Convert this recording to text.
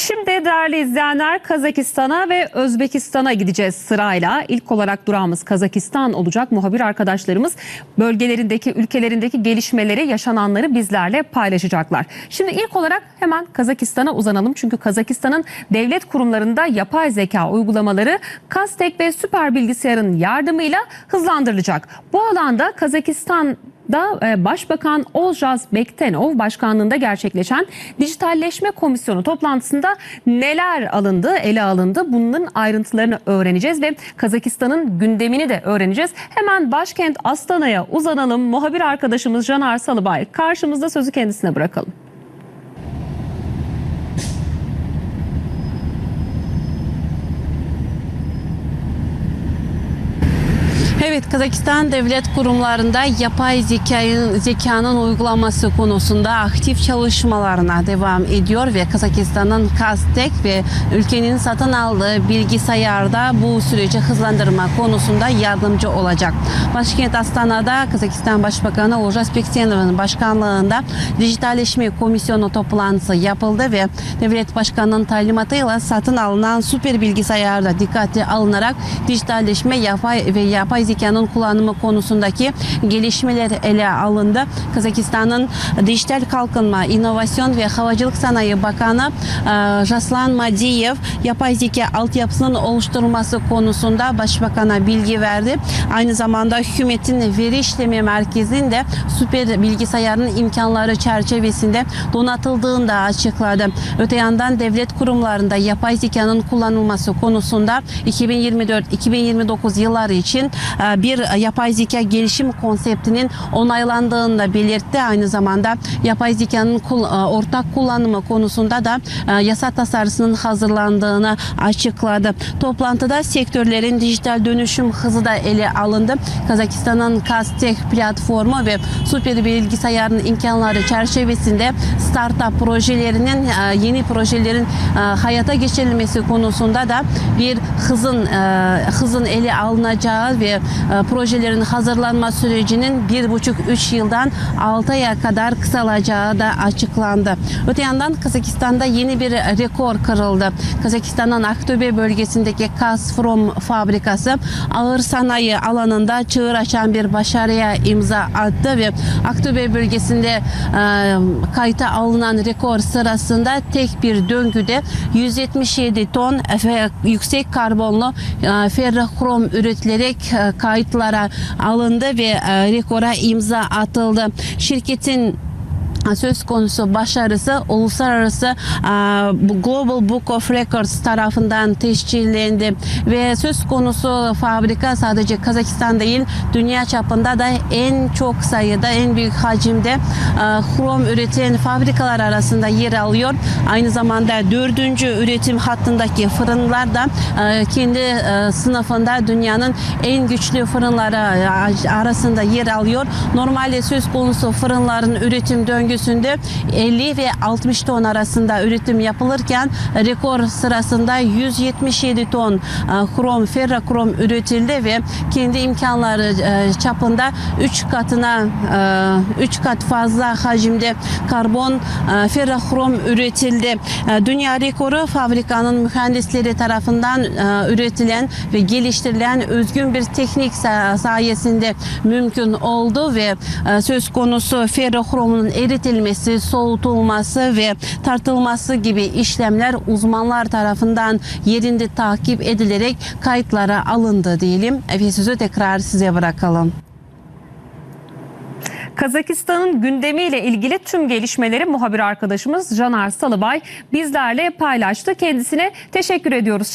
Şimdi değerli izleyenler Kazakistan'a ve Özbekistan'a gideceğiz sırayla. İlk olarak durağımız Kazakistan olacak. Muhabir arkadaşlarımız bölgelerindeki, ülkelerindeki gelişmeleri, yaşananları bizlerle paylaşacaklar. Şimdi ilk olarak hemen Kazakistan'a uzanalım. Çünkü Kazakistan'ın devlet kurumlarında yapay zeka uygulamaları Kastek ve süper bilgisayarın yardımıyla hızlandırılacak. Bu alanda Kazakistan da e, Başbakan Olcaz Bektenov başkanlığında gerçekleşen Dijitalleşme Komisyonu toplantısında neler alındı, ele alındı bunun ayrıntılarını öğreneceğiz ve Kazakistan'ın gündemini de öğreneceğiz. Hemen başkent Astana'ya uzanalım. Muhabir arkadaşımız Caner Salıbay karşımızda sözü kendisine bırakalım. Evet, Kazakistan devlet kurumlarında yapay zekanın, zekanın uygulaması konusunda aktif çalışmalarına devam ediyor ve Kazakistan'ın Kastek ve ülkenin satın aldığı bilgisayarda bu süreci hızlandırma konusunda yardımcı olacak. Başkent Astana'da Kazakistan Başbakanı Olcaz Bektenov'un başkanlığında dijitalleşme komisyonu toplantısı yapıldı ve devlet başkanının talimatıyla satın alınan süper bilgisayarda dikkate alınarak dijitalleşme yapay ve yapay zekanın kullanımı konusundaki gelişmeler ele alındı. Kazakistan'ın Dijital Kalkınma, İnovasyon ve Havacılık Sanayi Bakanı e, Jaslan Madiyev yapay zeka altyapısının oluşturulması konusunda başbakana bilgi verdi. Aynı zamanda hükümetin veri işleme merkezinde süper bilgisayarın imkanları çerçevesinde donatıldığını da açıkladı. Öte yandan devlet kurumlarında yapay zekanın kullanılması konusunda 2024-2029 yılları için e, bir yapay zeka gelişim konseptinin onaylandığını da belirtti. Aynı zamanda yapay zekanın e, ortak kullanımı konusunda da e, yasa tasarısının hazırlandığını açıkladı. Toplantıda sektörlerin dijital dönüşüm hızı da ele alındı. Kazakistan'ın Kastek platformu ve süper bilgisayarın imkanları çerçevesinde startup projelerinin e, yeni projelerin hayata geçirilmesi konusunda da bir hızın hızın ele alınacağı ve projelerin hazırlanma sürecinin bir buçuk üç yıldan 6 aya kadar kısalacağı da açıklandı. Öte yandan Kazakistan'da yeni bir rekor kırıldı. Kazakistan'ın Aktobe bölgesindeki Kasfrom fabrikası ağır sanayi alanında çığır açan bir başarıya imza attı ve Aktobe bölgesinde e, kayıta alınan rekor sırasında tek bir döngüde 177 ton yüksek karbonlu e, ferrokrom üretilerek e, kayıtlara alındı ve e, rekora imza atıldı. Şirketin söz konusu başarısı uluslararası e, Global Book of Records tarafından tescillendi ve söz konusu fabrika sadece Kazakistan değil dünya çapında da en çok sayıda en büyük hacimde e, krom üreten fabrikalar arasında yer alıyor. Aynı zamanda dördüncü üretim hattındaki fırınlar da e, kendi sınıfında dünyanın en güçlü fırınları arasında yer alıyor. Normalde söz konusu fırınların üretim döngüsünde 50 ve 60 ton arasında üretim yapılırken rekor sırasında 177 ton e, krom, ferrokrom üretildi ve kendi imkanları e, çapında 3 katına 3 kat fazla hacimde karbon e, ferrokrom üretildi. E, Dünya rekoru fabrikanın mühendisleri tarafından e, üretilen ve geliştirilen özgün bir teknik sa- sayesinde mümkün oldu ve e, söz konusu ferrokromun eritilmesi, soğutulması ve tartılması gibi işlemler uzmanlar tarafından yerinde takip edilerek kayıtlara alındı diyelim ve sözü tekrar size bırakalım. Kazakistan'ın gündemiyle ilgili tüm gelişmeleri muhabir arkadaşımız Caner Salıbay bizlerle paylaştı. Kendisine teşekkür ediyoruz.